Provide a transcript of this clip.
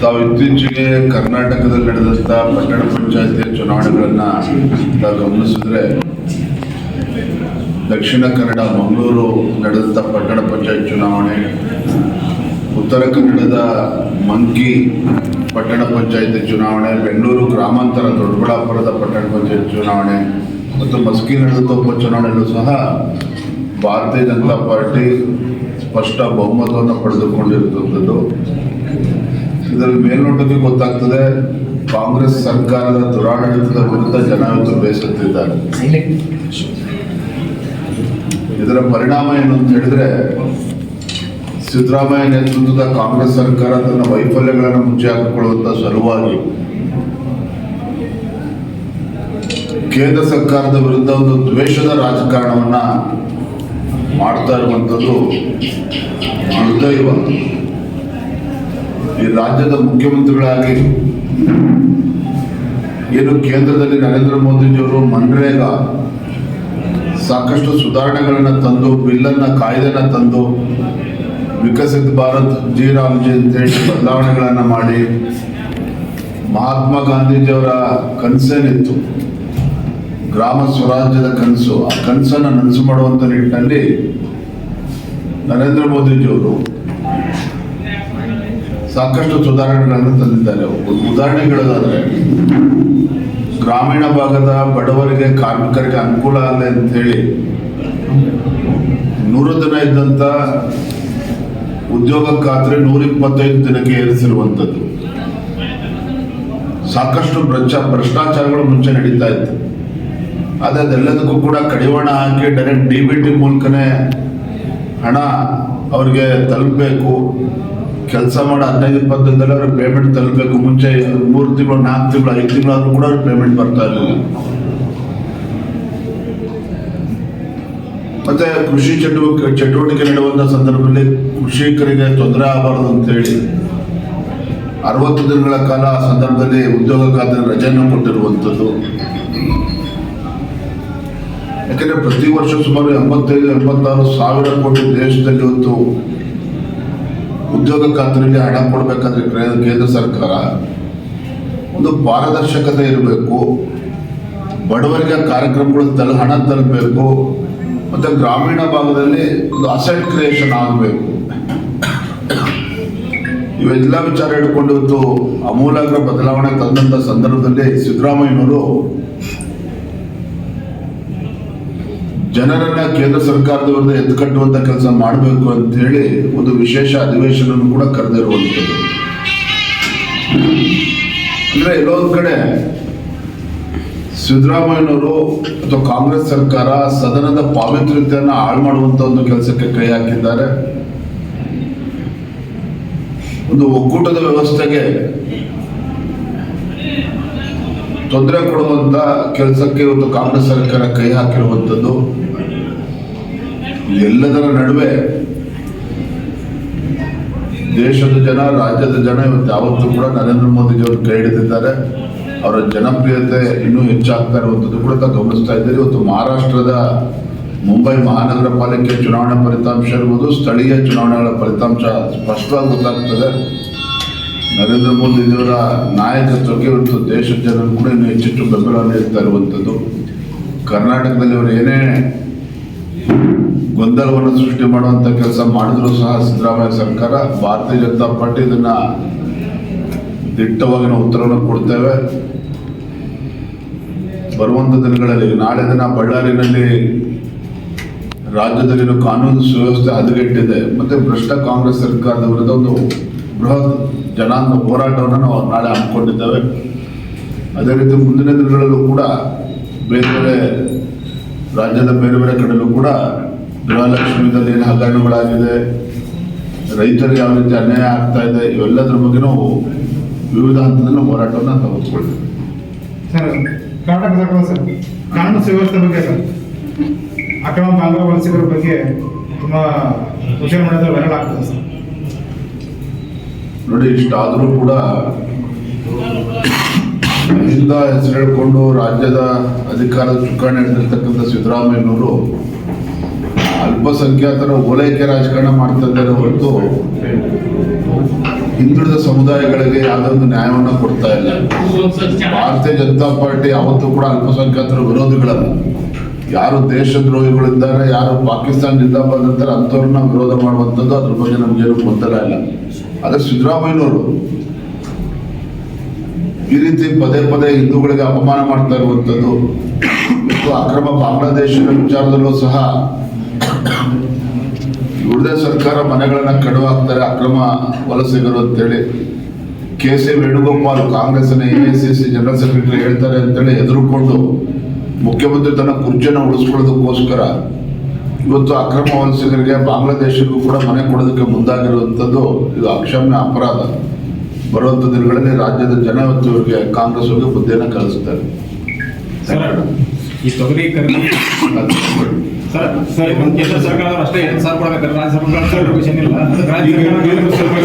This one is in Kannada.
ತಾವು ಇತ್ತೀಚೆಗೆ ಕರ್ನಾಟಕದಲ್ಲಿ ನಡೆದಂಥ ಪಟ್ಟಣ ಪಂಚಾಯಿತಿ ಚುನಾವಣೆಗಳನ್ನ ತಾವು ಗಮನಿಸಿದ್ರೆ, ದಕ್ಷಿಣ ಕನ್ನಡ, ಮಂಗಳೂರು ನಡೆದಂಥ ಪಟ್ಟಣ ಪಂಚಾಯತ್ ಚುನಾವಣೆ, ಉತ್ತರ ಕನ್ನಡದ ಮಂಕಿ ಪಟ್ಟಣ ಪಂಚಾಯತಿ ಚುನಾವಣೆ, ಬೆಂಗಳೂರು ಗ್ರಾಮಾಂತರ ದೊಡ್ಡಬಳ್ಳಾಪುರದ ಪಟ್ಟಣ ಪಂಚಾಯತ್ ಚುನಾವಣೆ ಮತ್ತು ಮಸ್ಕಿ ನಡೆದಂಥ ಉಪಚುನಾವಣೆಯಲ್ಲೂ ಸಹ ಭಾರತೀಯ ಜನತಾ ಪಾರ್ಟಿ ಸ್ಪಷ್ಟ ಬಹುಮತವನ್ನು ಪಡೆದುಕೊಂಡಿರುವಂಥದ್ದು. ಇದರಲ್ಲಿ ಮೇಲ್ನೋಟಕ್ಕೆ ಗೊತ್ತಾಗ್ತದೆ, ಕಾಂಗ್ರೆಸ್ ಸರ್ಕಾರದ ದುರಾಡಳಿತದ ವಿರುದ್ಧ ಜನ ಬೇಸತ್ತಿದ್ದಾರೆ. ಇದರ ಪರಿಣಾಮ ಏನು ಅಂತ ಹೇಳಿದ್ರೆ, ಸಿದ್ದರಾಮಯ್ಯ ನೇತೃತ್ವದ ಕಾಂಗ್ರೆಸ್ ಸರ್ಕಾರ ತನ್ನ ವೈಫಲ್ಯಗಳನ್ನು ಮುಂಚೆ ಹಾಕಿಕೊಳ್ಳುವಂತ ಸಲುವಾಗಿ ಕೇಂದ್ರ ಸರ್ಕಾರದ ವಿರುದ್ಧ ಒಂದು ದ್ವೇಷದ ರಾಜಕಾರಣವನ್ನ ಮಾಡ್ತಾ ಇರುವಂಥದ್ದು ದುರ್ದೈವ. ಈ ರಾಜ್ಯದ ಮುಖ್ಯಮಂತ್ರಿಗಳಾಗಿ ಏನು ಕೇಂದ್ರದಲ್ಲಿ ನರೇಂದ್ರ ಮೋದಿಜಿಯವರು ಮನ್ರೇಗಾ ಸಾಕಷ್ಟು ಸುಧಾರಣೆಗಳನ್ನು ತಂದು, ಬಿಲ್ಲನ್ನ ಕಾಯ್ದೆನ ತಂದು, ವಿಕಸಿತ ಭಾರತ್, ಜಿ ರಾಮ್ಜಿ ಅಂತೇಳಿ ಬದಲಾವಣೆಗಳನ್ನು ಮಾಡಿ ಮಹಾತ್ಮ ಗಾಂಧೀಜಿಯವರ ಕನಸೇನಿತ್ತು. ಗ್ರಾಮ ಸ್ವರಾಜ್ಯದ ಕನಸು, ಆ ಕನಸನ್ನು ನನಸು ಮಾಡುವಂಥ ನಿಟ್ಟಿನಲ್ಲಿ ನರೇಂದ್ರ ಮೋದಿಜಿಯವರು ಸಾಕಷ್ಟು ಸುಧಾರಣೆಗಳನ್ನು ತಂದಿದ್ದಾರೆ. ಒಂದು ಉದಾಹರಣೆ ಹೇಳೋದಾದ್ರೆ ಗ್ರಾಮೀಣ ಭಾಗದ ಬಡವರಿಗೆ, ಕಾರ್ಮಿಕರಿಗೆ ಅನುಕೂಲ ಆಗಲಿ ಅಂತ ಹೇಳಿ ನೂರು ದಿನ ಇದ್ದಂತ ಉದ್ಯೋಗ ಖಾತ್ರಿ ನೂರ ಇಪ್ಪತ್ತೈದು ದಿನಕ್ಕೆ ಏರಿಸಿರುವಂಥದ್ದು. ಸಾಕಷ್ಟು ಭ್ರಷ್ಟ ಭ್ರಷ್ಟಾಚಾರಗಳು ಮುಂಚೆ ನಡೀತಾ ಇತ್ತು. ಅದೆಲ್ಲದಕ್ಕೂ ಕೂಡ ಕಡಿವಾಣ ಹಾಕಿ ಡೈರೆಕ್ಟ್ ಡಿ ಬಿ ಟಿ ಮೂಲಕನೇ ಹಣ ಅವ್ರಿಗೆ ತಲುಪಬೇಕು. ಕೆಲಸ ಮಾಡಿ ಹದಿನೈದು, ಇಪ್ಪತ್ತು ದಿನದಲ್ಲಿ ಅವ್ರಿಗೆ ಪೇಮೆಂಟ್ ತಲುಪಬೇಕು. ಮುಂಚೆ ಮೂರು ತಿಂಗಳು, ನಾಲ್ಕು ತಿಂಗಳು, ಐದು ತಿಂಗಳಾದ್ರೂ ಕೂಡ ಅವ್ರಿಗೆ ಪೇಮೆಂಟ್ ಬರ್ತಾ ಇರಲಿಲ್ಲ. ಮತ್ತೆ ಕೃಷಿ ಚಟುವಟಿಕೆ ಚಟುವಟಿಕೆ ನಡೆಯುವಂಥ ಸಂದರ್ಭದಲ್ಲಿ ಕೃಷಿಕರಿಗೆ ತೊಂದರೆ ಆಗಬಾರದು ಅಂತೇಳಿ ಅರವತ್ತು ದಿನಗಳ ಕಾಲ ಸಂದರ್ಭದಲ್ಲಿ ಉದ್ಯೋಗ ಖಾತೆ ರಜೆಯನ್ನು ಕೊಟ್ಟಿರುವಂಥದ್ದು. ಯಾಕಂದ್ರೆ ಪ್ರತಿ ವರ್ಷ ಸುಮಾರು ಎಂಬತ್ತೈದು, ಎಂಬತ್ತಾರು ಸಾವಿರ ಕೋಟಿ ದೇಶದಲ್ಲಿ ಇವತ್ತು ಉದ್ಯೋಗ ಖಾತ್ರಿಗೆ ಹಣ ಕೊಡಬೇಕಾದ್ರೆ ಕೇಂದ್ರ ಸರ್ಕಾರ ಒಂದು ಪಾರದರ್ಶಕತೆ ಇರಬೇಕು. ಬಡವರಿಗೆ ಕಾರ್ಯಕ್ರಮಗಳು ತಲ, ಹಣ ತಲುಪಬೇಕು ಮತ್ತೆ ಗ್ರಾಮೀಣ ಭಾಗದಲ್ಲಿ ಒಂದು ಅಸೆಟ್ ಕ್ರಿಯೇಷನ್ ಆಗಬೇಕು. ಇವೆಲ್ಲ ವಿಚಾರ ಹಿಡ್ಕೊಂಡು ಇವತ್ತು ಅಮೂಲಾಗ್ರ ಬದಲಾವಣೆ ತಂದಂತ ಸಂದರ್ಭದಲ್ಲಿ ಸಿದ್ದರಾಮಯ್ಯನವರು ಜನರನ್ನ ಕೇಂದ್ರ ಸರ್ಕಾರದವ್ರನ್ನ ಎತ್ತು ಎತ್ಕಟ್ಟುವಂತ ಕೆಲಸ ಮಾಡಬೇಕು ಅಂತ ಹೇಳಿ ಒಂದು ವಿಶೇಷ ಅಧಿವೇಶನ ಕೂಡ ಕರೆದಿರುವಂಥದ್ದು. ಅಂದ್ರೆ ಎಲ್ಲೋ ಕಡೆ ಸಿದ್ದರಾಮಯ್ಯನವರು ಅಥವಾ ಕಾಂಗ್ರೆಸ್ ಸರ್ಕಾರ ಸದನದ ಪಾವಿತ್ರ್ಯತೆಯನ್ನ ಹಾಳು ಮಾಡುವಂತ ಒಂದು ಕೆಲಸಕ್ಕೆ ಕೈ ಹಾಕಿದ್ದಾರೆ. ಒಂದು ಒಕ್ಕೂಟದ ವ್ಯವಸ್ಥೆಗೆ ತೊಂದರೆ ಕೊಡುವಂತ ಕೆಲಸಕ್ಕೆ ಒಂದು ಕಾಂಗ್ರೆಸ್ ಸರ್ಕಾರ ಕೈ ಹಾಕಿರುವಂಥದ್ದು, ಎಲ್ಲದರ ನಡುವೆ ದೇಶದ ಜನ, ರಾಜ್ಯದ ಜನ ಇವತ್ತು ಯಾವತ್ತೂ ಕೂಡ ನರೇಂದ್ರ ಮೋದಿಜಿಯವರು ಕೈ ಹಿಡಿದಿದ್ದಾರೆ. ಅವರ ಜನಪ್ರಿಯತೆ ಇನ್ನೂ ಹೆಚ್ಚಾಗ್ತಾ ಇರುವಂಥದ್ದು ಕೂಡ ಗಮನಿಸ್ತಾ ಇದ್ದಾರೆ. ಇವತ್ತು ಮಹಾರಾಷ್ಟ್ರದ ಮುಂಬೈ ಮಹಾನಗರ ಪಾಲಿಕೆ ಚುನಾವಣಾ ಫಲಿತಾಂಶ ಇರ್ಬೋದು, ಸ್ಥಳೀಯ ಚುನಾವಣೆಗಳ ಫಲಿತಾಂಶ ಸ್ಪಷ್ಟವಾಗಿ ಗೊತ್ತಾಗ್ತದೆ. ನರೇಂದ್ರ ಮೋದಿಜಿಯವರ ನಾಯಕತ್ವಕ್ಕೆ ಇವತ್ತು ದೇಶದ ಜನರು ಕೂಡ ಇನ್ನು ಹೆಚ್ಚೆಚ್ಚು ಬೆಂಬಲ ನೀಡ್ತಾ ಇರುವಂಥದ್ದು. ಕರ್ನಾಟಕದಲ್ಲಿ ಅವರು ಏನೇ ಗೊಂದಲವನ್ನು ಸೃಷ್ಟಿ ಮಾಡುವಂಥ ಕೆಲಸ ಮಾಡಿದ್ರು ಸಹ ಸಿದ್ದರಾಮಯ್ಯ ಸರ್ಕಾರ, ಭಾರತೀಯ ಜನತಾ ಪಾರ್ಟಿ ಇದನ್ನ ದಿಟ್ಟವಾಗಿನ ಉತ್ತರವನ್ನು ಕೊಡ್ತೇವೆ. ಬರುವಂತ ದಿನಗಳಲ್ಲಿ, ನಾಳೆ ದಿನ ಬಳ್ಳಾರಿನಲ್ಲಿ ರಾಜ್ಯದಲ್ಲಿನ ಕಾನೂನು ಸುವ್ಯವಸ್ಥೆ ಹದಗೆಟ್ಟಿದೆ. ಮತ್ತೆ ಭ್ರಷ್ಟ ಕಾಂಗ್ರೆಸ್ ಸರ್ಕಾರದ ವಿರುದ್ಧ ಒಂದು ಬೃಹತ್ ಜನಾಂಗ ಹೋರಾಟವನ್ನು ನಾವು ನಾಳೆ ಹಮ್ಮಿಕೊಂಡಿದ್ದೇವೆ. ಅದೇ ರೀತಿ ಮುಂದಿನ ದಿನಗಳಲ್ಲೂ ಕೂಡ ಬೇರೆ ಬೇರೆ ರಾಜ್ಯದ ಬೇರೆ ಬೇರೆ ಕಡೆಯಲ್ಲೂ ಕೂಡ ಗೃಹಲಕ್ಷ್ಮಿದಲ್ಲಿ ಏನು ಹಗರಣಗಳಾಗಿದೆ ರೈತರಿಗೆ ಯಾವ ರೀತಿ ಅನ್ಯಾಯ ಆಗ್ತಾ ಇದೆ, ಇವೆಲ್ಲದರ ಬಗ್ಗೆ ನಾವು ವಿವಿಧ ಹಂತದಲ್ಲಿ ಹೋರಾಟವನ್ನು ಸರ್, ಕರ್ನಾಟಕ ಸರ್ಕಾರ ಸರ್, ಕಾನೂನು ಸುವ್ಯವಸ್ಥೆ ಬಗ್ಗೆ ಸರ್, ಅಕ್ರಮ ವಲಸಿಗರ ಬಗ್ಗೆ ತುಂಬ ಖುಷಿ ಮೀಡಿಯಾದಲ್ಲಿ ವೈರಲ್ ಆಗ್ತದೆ ಸರ್. ನೋಡಿ, ಇಷ್ಟಾದರೂ ಕೂಡ ಹಿಂದ ಹೆಸರು ಹೇಳ್ಕೊಂಡು ರಾಜ್ಯದ ಅಧಿಕಾರದ ಚುಕ್ಕಾಣಿ ಹಿಡಿದಿರ್ತಕ್ಕಂಥ ಸಿದ್ದರಾಮಯ್ಯನವರು ಅಲ್ಪಸಂಖ್ಯಾತರ ಓಲೈಕೆ ರಾಜಕಾರಣ ಮಾಡ್ತಾ ಹೊರತು ಹಿಂದುಳಿದ ಸಮುದಾಯಗಳಿಗೆ ಯಾವುದೊಂದು ನ್ಯಾಯವನ್ನು ಕೊಡ್ತಾ ಇಲ್ಲ. ಭಾರತೀಯ ಜನತಾ ಪಾರ್ಟಿ ಅವತ್ತು ಕೂಡ ಅಲ್ಪಸಂಖ್ಯಾತರ ವಿರೋಧಿಗಳನ್ನು ಯಾರು ದೇಶದ್ರೋಹಿಗಳಿದ್ದಾರೆ ಯಾರು ಪಾಕಿಸ್ತಾನದಿಂದ ಬಂದಂತಾರೆ ಅಂಥವ್ರನ್ನ ವಿರೋಧ ಮಾಡುವಂಥದ್ದು ಅದ್ರ ಬಗ್ಗೆ ನಮಗೇನು ಗೊಂದಲ ಇಲ್ಲ. ಆದರೆ ಸಿದ್ದರಾಮಯ್ಯನವರು ಈ ರೀತಿ ಪದೇ ಪದೇ ಹಿಂದೂಗಳಿಗೆ ಅಪಮಾನ ಮಾಡ್ತಾ ಇರುವಂಥದ್ದು ಮತ್ತು ಅಕ್ರಮ ಬಾಂಗ್ಲಾದೇಶದ ವಿಚಾರದಲ್ಲೂ ಸಹ ಇವ್ರದೇ ಸರ್ಕಾರ ಮನೆಗಳನ್ನ ಕಡುವಾಗ್ತಾರೆ ಅಕ್ರಮ ವಲಸಿಗರು ಅಂತೇಳಿ. ಕೆ ಸಿ ವೇಣುಗೋಪಾಲ್ ಕಾಂಗ್ರೆಸ್ನ A I C C general secretary ಹೇಳ್ತಾರೆ ಅಂತೇಳಿ ಹೆದರ್ಕೊಂಡು ಮುಖ್ಯಮಂತ್ರಿ ತನ್ನ ಕುರ್ಚಿಯನ್ನು ಉಳಿಸ್ಕೊಳ್ಳೋದಕ್ಕೋಸ್ಕರ ಇವತ್ತು ಅಕ್ರಮ ವಲಸಿಗರಿಗೆ ಬಾಂಗ್ಲಾದೇಶಕ್ಕೂ ಕೂಡ ಮನೆ ಕೊಡೋದಕ್ಕೆ ಮುಂದಾಗಿರುವಂಥದ್ದು ಇದು ಅಕ್ಷಮ್ಯ ಅಪರಾಧ. ಬರುವಂಥ ದಿನಗಳಲ್ಲಿ ರಾಜ್ಯದ ಜನ ಇವತ್ತು ಇವರಿಗೆ ಕಾಂಗ್ರೆಸ್ ಅವರಿಗೆ ಬುದ್ಧಿಯನ್ನು ಕಲಿಸ್ತಾರೆ. ಸರ್ ಈ ತೊಗರಿ ಸರ್ಕಾರ ಸರ್ ಸರ್ ಅಷ್ಟೇ ರಾಜ್ಯ ಕೇಂದ್ರ ಸರ್ಕಾರ